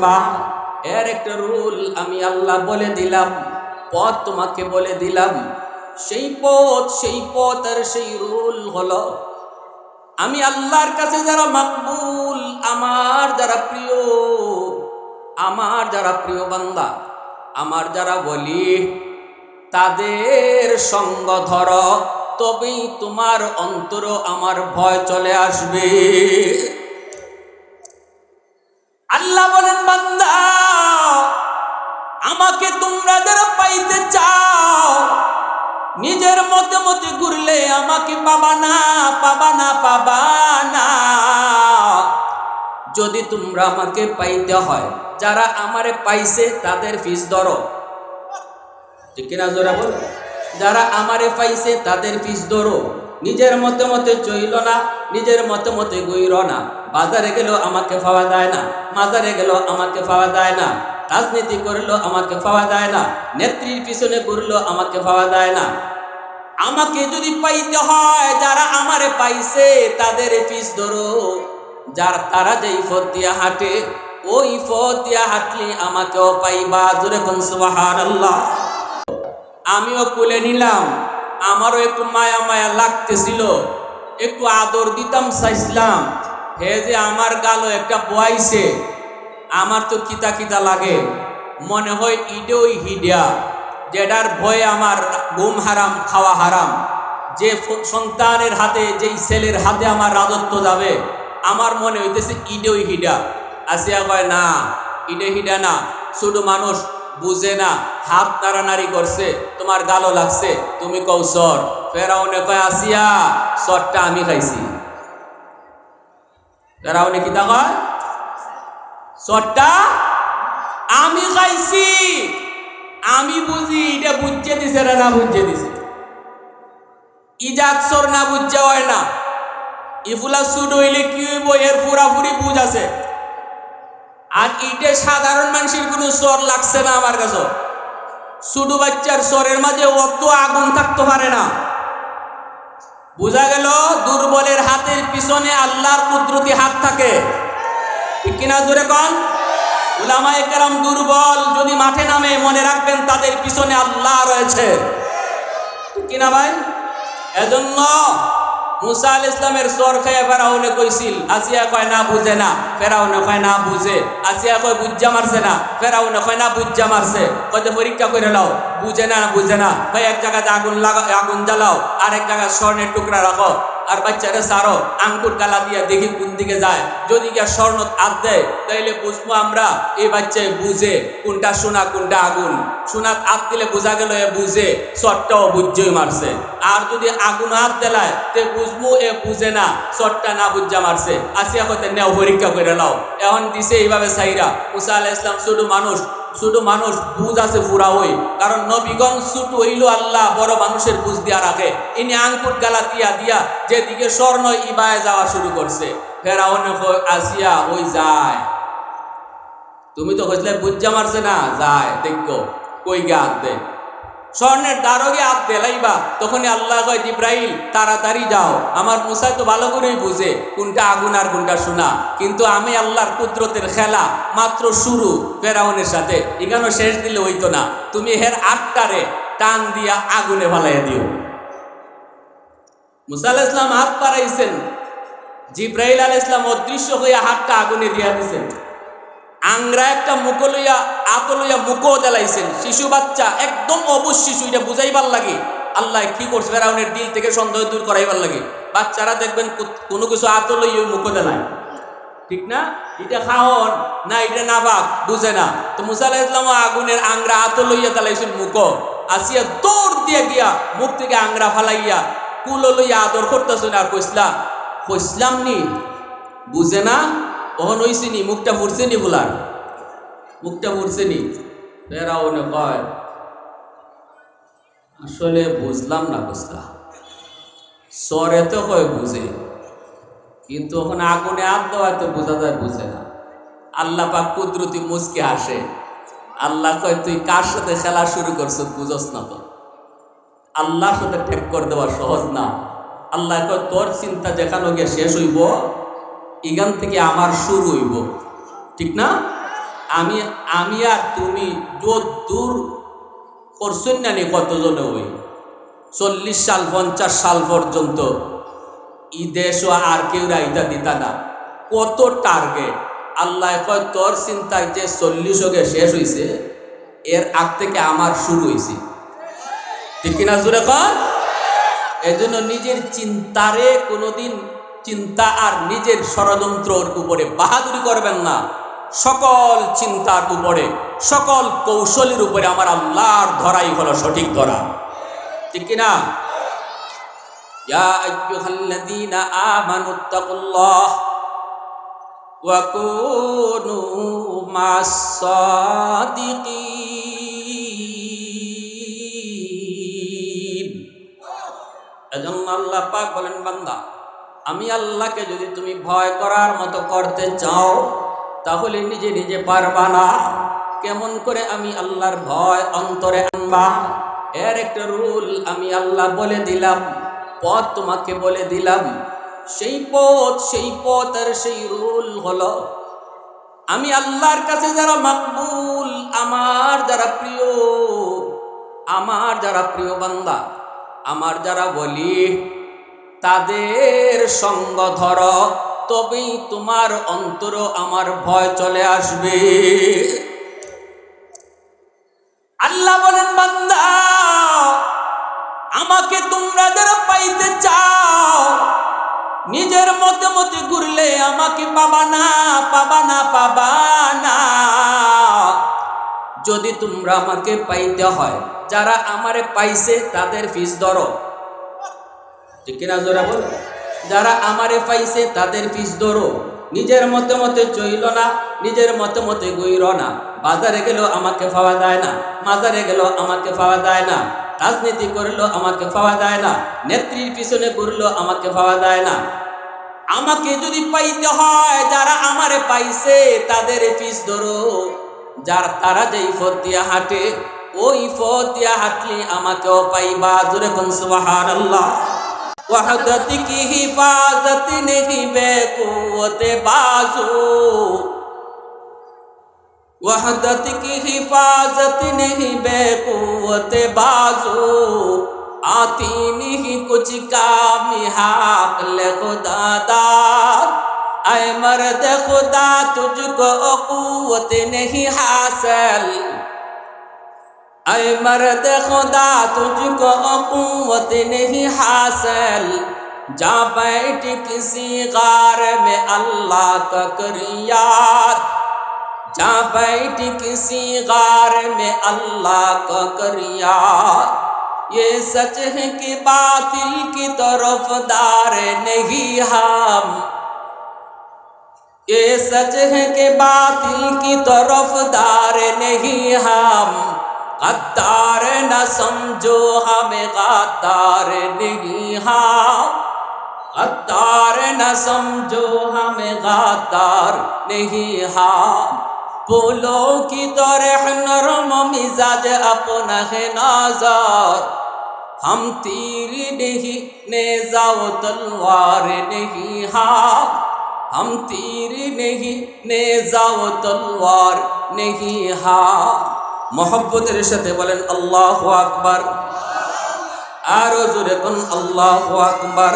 শুনবা এর একটা রুল আমি আল্লাহ বলে দিলাম, পথ তোমাকে বলে দিলাম। সেই পথ সেই পথ আর সেই রুল হলো, আমি আল্লাহর কাছে যারা মাকবুল, আমার যারা প্রিয়, আমার যারা প্রিয় বান্দা, আমার যারা বলি, তাদের সঙ্গ ধর, তবেই তোমার অন্তর আমার ভয় চলে আসবে। পাবা না পাবা না পাবা না যদি তোমরা আমাকে পাইতে হয়, যারা আমারে পাইছে তাদের ফিস ধরো। ঠিক কিনা জোরা বল? যারা আমারে পাইছে তাদের ফিস ধরো। নিজের মতে মতে চইল না, নিজের মতে মতে গইর না। বাজারে গেলেও আমাকে পাওয়া যায় না, মাজারে গেলেও আমাকে পাওয়া যায় না। রাজনীতি করলেও আমাকে পাওয়া যায় না, নেত্রীর পিছনে ঘুরলেও আমাকে পাওয়া যায় না। আমাকে যদি পাইতে হয়, যারা আমারে পাইছে তাদের ফিস ধরো। যার তারা যেই ফত দিয়া হাঁটে, ওই ফত দিয়া হাঁটলে আমাকেও পাইবা। জোরে কোন সুবহানাল্লাহ। আমিও কুলে নিলাম। আমারও একটু মায়া মায়া লাগতেছিল। একটু আদর দিতাম, চাইছিলাম। হে যে আমার গালো একটা বয়াইছে। আমার তো কিতা কিতা লাগে। মনে হয় ইডেই হিডিয়া যেটার ভয়ে আমার ঘুম হারাম, খাওয়া হারাম। যে সন্তানের হাতে, যেই ছেলের হাতে আমার রাজত্ব যাবে, আমার মনে হইতেছে ইডেই হিডা। আসিয়া কয়, না, ইডে হিডা না। ছোট মানুষ বুঝে না, হাত নাড়ানাড়ি করছে, তোমার গালো লাগছে। তুমি কও, সর। ফেরাউনে কয়, আসিয়া, সরটা আমি খাইছি। ফেরাউনে কি কয়? সরটা আমি খাইছি। আমি বুঝি এটা বুঝছে দিছে না বুঝছে দিছে। ইজাত সর না বুঝছে হয় না। ইফুলা সুড হইলে কি হইব? এর পুরাপুরি বুঝ আছে। আর ইটে সাধারণ মানুষের কোনো স্বর লাগছে না আমার কাছে। ছোট বাচ্চার স্বরের মাঝে অত আগুন থাকতে পারে না। বোঝা গেল দুর্বলের হাতের পিছনে আল্লাহর কুদরতি হাত থাকে। ঠিক কিনা জোরে কন? উলামা কেরাম দুর্বল, যদি মাঠে নামে মনে রাখবেন তাদের পিছনে আল্লাহ রয়েছে। কিনা ভাই? এজন্য মুসা আল ইসলামের সর খেয়ে ফেরাউনে কইছিল, আসিয়া কয় না বুঝে না, ফেরাউনে কয় না বুঝে, আসিয়া কয় বুজ্জা মারছে না, ফেরাউনে কয় না বুজ্জা মারছে। কয়তে পরীক্ষা করে লাও বুঝে না বুঝে না। ভাই, এক জায়গাতে আগুন লাগা, আগুন জ্বালাও আর এক জায়গায় স্বর্ণের টুকরা রাখো। আর বাচ্চারা সারো আঙ্কুর গালা দিয়ে দেখি কোন দিকে যায়। যদি গিয়া স্বর্ণ হাত দেয়, তাইলে বুঝব আমরা, এই বাচ্চায় বুঝে কোনটা সোনা, কোনটা আগুন। সোনা হাত দিলে বোঝা গেল এ বুঝে চটটাও বুঝছেই মারছে। আর যদি আগুন হাত দেলায়, তে বুঝব এ বুঝে না চটটা না বুঝা মারছে। আসিয়া কইতে, নেও, পরীক্ষা করে লাও এখন দিছে এইভাবে সাইরা। মুসা আলাহ ইসলাম শুধু মানুষ ছোট মানুষ বুঝ আছে পুরা হই কারণ নবীগণ ছোট হইল আল্লাহ, বড় মানুষের বুঝ দিয়া রাখে ইনি আঙ্কুর গালা দিয়া দিয়া যেদিকে স্বর্ণ ইবায় যাওয়া শুরু করছে। ফেরাউন আসিয়া ওই যায়। তুমি তো হইলে বুঝা মারছে না, যায়, দেখো, কই গা দেখ স্বর্ণের দ্বারকে হাত দেলাইবা তখনই আল্লাহ কয়, জিব্রাইল, তাড়াতাড়ি যাও। আমার মুসাই তো ভালো করেই বুঝে কোনটা আগুন আর কোনটা সোনা। কিন্তু আমি আল্লাহর কুদরতের খেলা মাত্র শুরু ফেরাউনের সাথে। এখানে শেষ দিলে হইতো না। তুমি হের আটটারে টান দিয়া আগুনে ফালাইয়া দিও। মুসা আলাহ ইসলাম হাত পাড়াইছেন জিব্রাইল আল ইসলাম অদৃশ্য হইয়া হাতটা আগুনে দিয়া দিছেন। আংরা একটা মুখো লইয়া আতো মুখও দেলাইছেন। শিশু বাচ্চা একদম অবুজ শিশু, এটা বুঝাইবার লাগে। আল্লাহ কি করছে? ফেরাউনের দিল থেকে সন্দেহ দূর করাইবার লাগে। বাচ্চারা দেখবেন কোনো কিছু আতো মুখো দেলায়। ঠিক না? এটা খাওয়ন না, এটা না বাক বুঝে না। তো মুসা আলাহ ইসলাম আগুনের আংরা আতো দেলাইছেন মুখো আসিয়া দৌড় দিয়ে গিয়া মুখ থেকে আংরা ফালাইয়া কুলো লইয়া আদর করতেছেন আর কইসলা, কইসলাম নি? বুঝে না? কখন হইছে নি? মুখটা ফুরছে নি বলার মুখটা ফুরছে নি। ফেরাও নে কয় আসলে বুঝলাম না বুঝলা। সরে তো কয় বুঝে? কিন্তু ওখানে আগুনে হাত দেওয়া তো বোঝা যায় বুঝে না। আল্লাহ পাক কুদরতি মুসকে আসে। আল্লাহ কয়, তুই কার সাথে খেলা শুরু করছ বুঝস না তো? আল্লাহর সাথে ঠেক করে দেওয়া সহজ না। আল্লাহ কয়, তোর চিন্তা যেখানে গিয়ে শেষ হইব এখান থেকে আমার শুরু হইব। ঠিক না? আমি আমি আর তুমি যত দূর করছেন না নি কতজনে ওই? চল্লিশ সাল, পঞ্চাশ সাল পর্যন্ত ই আর কেউ রাইতা দিতা না। কত টার্গেট আল্লাহ কয়, তোর চিন্তায় যে চল্লিশ হোকে শেষ হয়েছে এর আগ থেকে আমার শুরু হয়েছে ঠিক কিনা জুড়ে কর? এই জন্য নিজের চিন্তারে কোনোদিন চিন্তা আর নিজের ষড়যন্ত্রর উপরে বাহাদুরি করবেন না। সকল চিন্তার উপরে, সকল কৌশলের উপরে আমার আল্লাহর ধরাই হলো সঠিক ধরা। ঠিক কিনা? পাক বলেন, বান্দা, আমি আল্লাহকে যদি তুমি ভয় করার মতো করতে চাও তাহলে নিজে নিজে পারবা না। কেমন করে আমি আল্লাহর ভয় অন্তরে আনবা? এর একটা রুল আমি আল্লাহ বলে দিলাম, পথ তোমাকে বলে দিলাম। সেই পথ সেই পথ আর সেই রুল হলো, আমি আল্লাহর কাছে যারা মাকবুল, আমার যারা প্রিয়, আমার যারা প্রিয় বান্দা, আমার যারা বলি তাদের সঙ্গ ধর। তবেই তোমার অন্তর আমার ভয় চলে আসবে। আল্লাহ বলেন, বান্দা, আমাকে তোমরা যারা পাইতে চাও, নিজের মতে মতে ঘুরলে আমাকে পাবা না পাবা না পাবা না। যদি তোমরা আমাকে পাইতে হয়, যারা আমারে পাইছে তাদের ফিস ধরো। ঠিক কিনা জোরা বল? যারা আমারে পাইছে তাদের পিস ধরো। নিজের মতে মতে চইল না, নিজের মতে মতে গইর না। বাজারে গেলেও আমাকে পাওয়া যায় না, মাজারে গেলেও আমাকে পাওয়া যায় না। রাজনীতি করলেও আমাকে পাওয়া যায় না, নেত্রীর পিছনে ঘুরলেও আমাকে পাওয়া যায় না। আমাকে যদি পাইতে হয়, যারা আমারে পাইছে তাদের পিস ধরো। যার তারা যেই ফত দিয়া হাঁটে, ওই ফত দিয়া হাঁটলে আমাকেও পাইবা। জোরে وحدت کی حفاظت نہیں بے قوت بازو۔ وحدت کی حفاظت نہیں بے قوت بازو۔ آتی نہیں کچھ کام حاقل خدا دار اے مرد خدا، تجھ کو قوت نہیں حاصل۔ اے مرد خدا تجھ کو قوت نہیں حاصل۔ جا بیٹھ کسی غار میں اللہ کا کر یاد جا بیٹھ کسی غار میں اللہ کا کریار یہ سچ ہے کہ باطل کی طرف دار نہیں ہم۔ یہ سچ ہے کہ باطل کی طرف دار نہیں ہم۔ اتار نہ سمجھو ہمیں غدار نہیں ہاں۔ اتار نہ سمجھو ہمیں غدار نہیں ہاں۔ بولو کی طرح نرم مزاج اپنا ہے نازار۔ ہم تیری نہیں نیزا و تلوار نہیں ہاں۔ ہم تیری نہیں نیزا و تلوار نہیں ہاں۔ মহব্বতের সাথে বলেন আল্লাহ আকবার। আরও জোরে কোন আল্লাহ আকবার।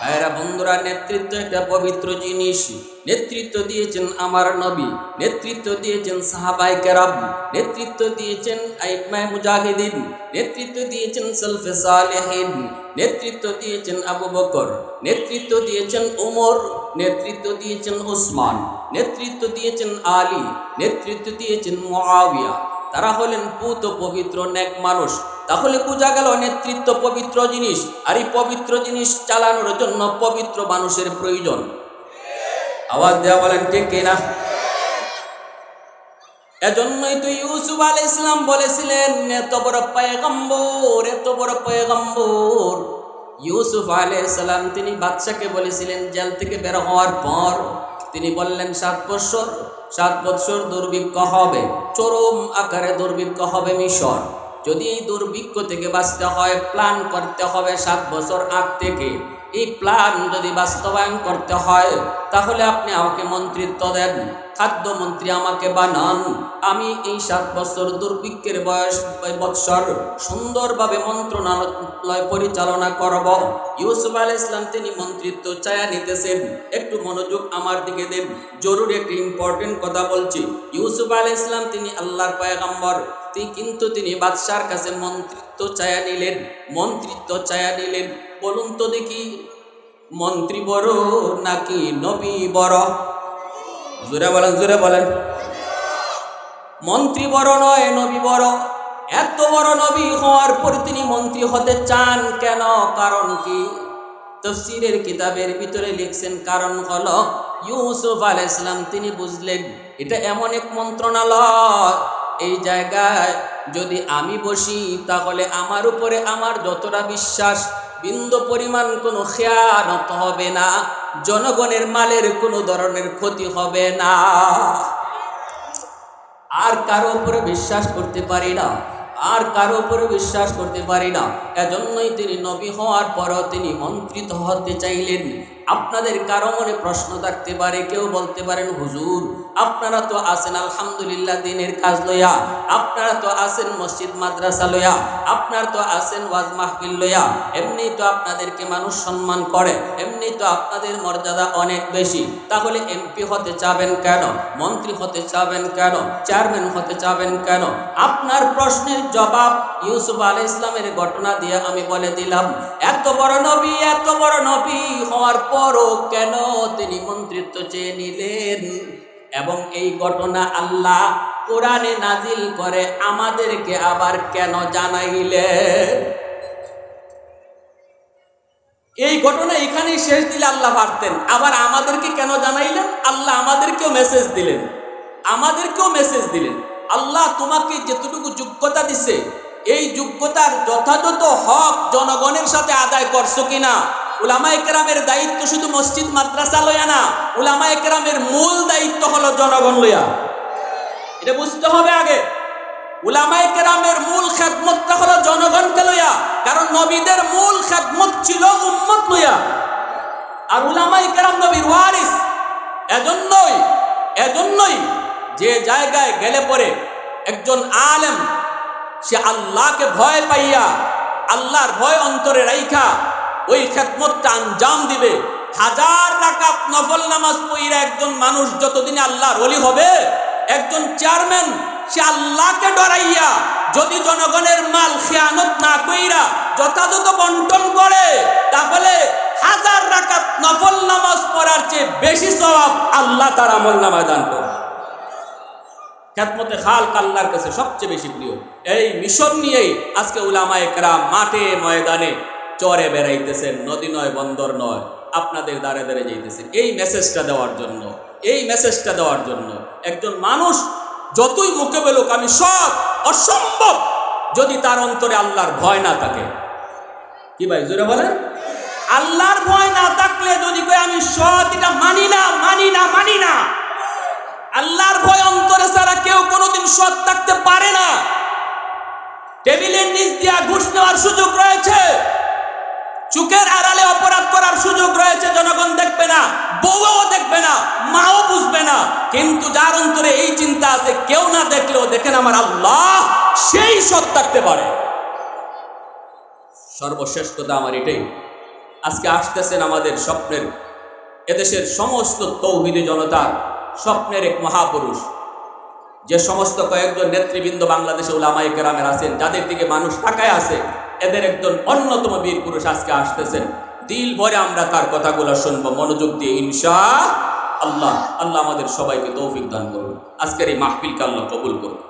ভাইরা বন্ধুরা, নেতৃত্ব একটা পবিত্র জিনিস। নেতৃত্ব দিয়েছেন আমার নবী, নেতৃত্ব দিয়েছেন সাহাবাই কেরাম, নেতৃত্ব দিয়েছেন মুজাহিদিন, নেতৃত্ব দিয়েছেন সলফে সালেহিন, নেতৃত্ব দিয়েছেন আবু বকর, নেতৃত্ব দিয়েছেন ওমর নেতৃত্ব দিয়েছেন ওসমান নেতৃত্ব দিয়েছেন আলী, নেতৃত্ব দিয়েছেন মুআবিয়া তারা হলেন পুত পবিত্র নেক মানুষ। তাহলে বোঝা গেল নেতৃত্ব পবিত্র জিনিস, আর এই পবিত্র জিনিস চালানোর জন্য পবিত্র মানুষের প্রয়োজন। আওয়াজ দেওয়া বলেন, ঠিক কিনা এজন্যই তো ইউসুফ আলাই ইসলাম বলেছিলেন, এত বড় পয়গম্বর, এত বড় পয়গম্বর। ইউসুফ আলাই সালাম তিনি বাদশাকে বলেছিলেন, জেল থেকে বের হওয়ার পর তিনি বললেন, সাত বৎসর সাত বৎসর দুর্ভিক্ষ হবে, চরম আকারে দুর্ভিক্ষ হবে মিশর। যদি এই দুর্ভিক্ষ থেকে বাঁচতে হয়, প্ল্যান করতে হবে সাত বছর আগ থেকে। এই প্ল্যান যদি বাস্তবায়ন করতে হয় তাহলে আপনি আমাকে মন্ত্রিত্ব দেন খাদ্যমন্ত্রী আমাকে বানান। আমি এই সাত বছর দুর্ভিক্ষের বয়স বৎসর সুন্দরভাবে মন্ত্রণালয় পরিচালনা করব। ইউসুফ আল ইসলাম তিনি মন্ত্রিত্ব চায়া নিতেছেন। একটু মনোযোগ আমার দিকে দেন। জরুরি একটি ইম্পর্টেন্ট কথা বলছি। ইউসুফ আল ইসলাম তিনি আল্লাহর পয়গাম্বর। কিন্তু তিনি বাদশার কাছে মন্ত্রিত্ব চায়া নিলেন। মন্ত্রিত্ব চায়া নিলেন। বলুন তো দেখি মন্ত্রী বড় নাকি নবী বড়? জোরে বলেন জোরে বলেন। মন্ত্রী বড় নয়, নবী বড়। এত বড় নবী হওয়ার পর তিনি মন্ত্রী হতে চান কেন? কারণ কি? তফসিরের কিতাবের ভিতরে লিখছেন, কারণ হল ইউসুফ আল ইসলাম তিনি বুঝলেন, এটা এমন এক মন্ত্রণালয়। এই জায়গায় যদি আমি বসি, তাহলে আমার উপরে আমার যতটা বিশ্বাস বিন্দু পরিমাণ কোনো খেয়ানত হবে না, জনগণের মালের কোনো ধরনের ক্ষতি হবে না। আর কারও উপরে বিশ্বাস করতে পারি না, আর কারও উপরে বিশ্বাস করতে পারি না। এজন্যই তিনি নবী হওয়ার পরও তিনি মন্ত্রিত হতে চাইলেন। আপনাদের কারও মনে প্রশ্ন থাকতে পারে, কেউ বলতে পারেন, হুজুর, আপনারা তো আছেন আলহামদুলিল্লাহ দিনের কাজ লইয়া, আপনারা তো আছেন মসজিদ, মাদ্রাসা লইয়া, আপনার তো আছেন ওয়াজ মাহফিল লইয়া, এমনি তো আপনাদেরকে মানুষ সম্মান করে, এমনি তো আপনাদের মর্যাদা অনেক বেশি, তাহলে এমপি হতে চাবেন কেন? মন্ত্রী হতে চাবেন কেন? চেয়ারম্যান হতে চাবেন কেন? আপনার প্রশ্নের জবাব ইউসুফ আলী ইসলামের ঘটনা দিয়ে আমি বলে দিলাম। এত বড় নবী, এত বড় নবী হওয়ার পরও কেন তিনি মন্ত্রিত্ব চেয়ে নিলেন? এবং এই ঘটনা আল্লাহ কোরআনে নাজিল করে আমাদেরকে আবার কেন জানাইলেন? এই ঘটনা এখানেই শেষ দিলে আল্লাহ পারতেন আবার আমাদেরকে কেন জানাইলেন? আল্লাহ আমাদেরকেও মেসেজ দিলেন। আমাদেরকেও মেসেজ দিলেন। আল্লাহ তোমাকে যেতটুকু যোগ্যতা দিছে এই যোগ্যতার যথাযথ হক জনগণের সাথে আদায় করছ কিনা? উলামা একরামের দায়িত্ব শুধু মসজিদ, মাদ্রাসা লইয়া না উলামা একরামের মূল দায়িত্ব হলো জনগণ লইয়া। এটা বুঝতে হবে আগে। উলামায়ে কেরামের মূল খেদমতটা হলো জনগণকে লইয়া, কারণ নবীদের মূল খেদমত ছিল উম্মত লইয়া। আর উলামায়ে কেরাম নবীর ওয়ারিস। এজন্যই এজন্যই যে জায়গায় গেলে পরে একজন আলেম সে আল্লাহকে ভয় পাইয়া, আল্লাহর ভয় অন্তরে রাইখা ওই খেদমতটা আঞ্জাম দিবে। হাজার রাকাত নফল নামাজ পড়িয়া একজন মানুষ যতদিন আল্লাহর অলি হবে, একজন চেয়ারম্যান, সে আল্লাহকে ডরাইয়া যদি জনগণের মাল খেয়ানত না কইরা যথাযথ বন্টন করে, তাহলে হাজার রাকাত নফল নামাজ পড়ার চেয়ে বেশি স্বভাব আল্লাহ তার আমল নামায় দান করে খ্যাতমতে খাল কাল্লার কাছে সবচেয়ে বেশি প্রিয়। এই মিশন নিয়েই আজকে উলামায়ে কেরাম মাঠে ময়দানে চরে বেড়াইতেছেন, নদী নয়, বন্দর নয়, আপনাদের দাঁড়ে দাঁড়ে যাইতেছেন। এই মেসেজটা দেওয়ার জন্য, এই মেসেজটা দেওয়ার জন্য একজন মানুষ যতই মুখে বেলুক, আমি সব অসম্ভব যদি তার অন্তরে আল্লাহর ভয় না থাকে। কি ভাই, জোরে বলেন? আল্লাহর ভয় না থাকলে যদি আমি সৎ এটা মানি না মানি না মানি না আল্লাহর ভয় অন্তরে ছাড়া কেউ কোনোদিন সৎ থাকতে পারে না। টেবিলের নিচ দিয়া ঘুষ নেওয়ার সুযোগ রয়েছে। চুকের আড়ালে অপরাধ করার সুযোগ রয়েছে, জনগণ দেখবে না, বউও দেখবে না, মাও বুঝবে না। কিন্তু যার অন্তরে এই চিন্তা আছে, কেউ না দেখলেও দেখেন আমার আল্লাহ সেই সৎ থাকতে পারে। সর্বশেষ কথা আমার এটাই। আজকে আসতেছেন আমাদের স্বপ্নের, এদেশের সমস্ত তৌহিদি জনতার স্বপ্নের এক মহাপুরুষ। যে সমস্ত কয়েকজন নেতৃবৃন্দ বাংলাদেশে উলামাই কেরামের আছেন, যাদের দিকে মানুষ তাকায় আছে, এদের একজন অন্যতম বীর পুরুষ আজকে আসতেছেন। দিল ভরে আমরা তার কথাগুলো শুনব। মনোযোগ দিয়ে ইনশা আল্লাহ আল্লাহ আমাদের সবাইকে তৌফিক দান করুন। আজকের এই মাহফিলকে আল্লাহ কবুল করুন।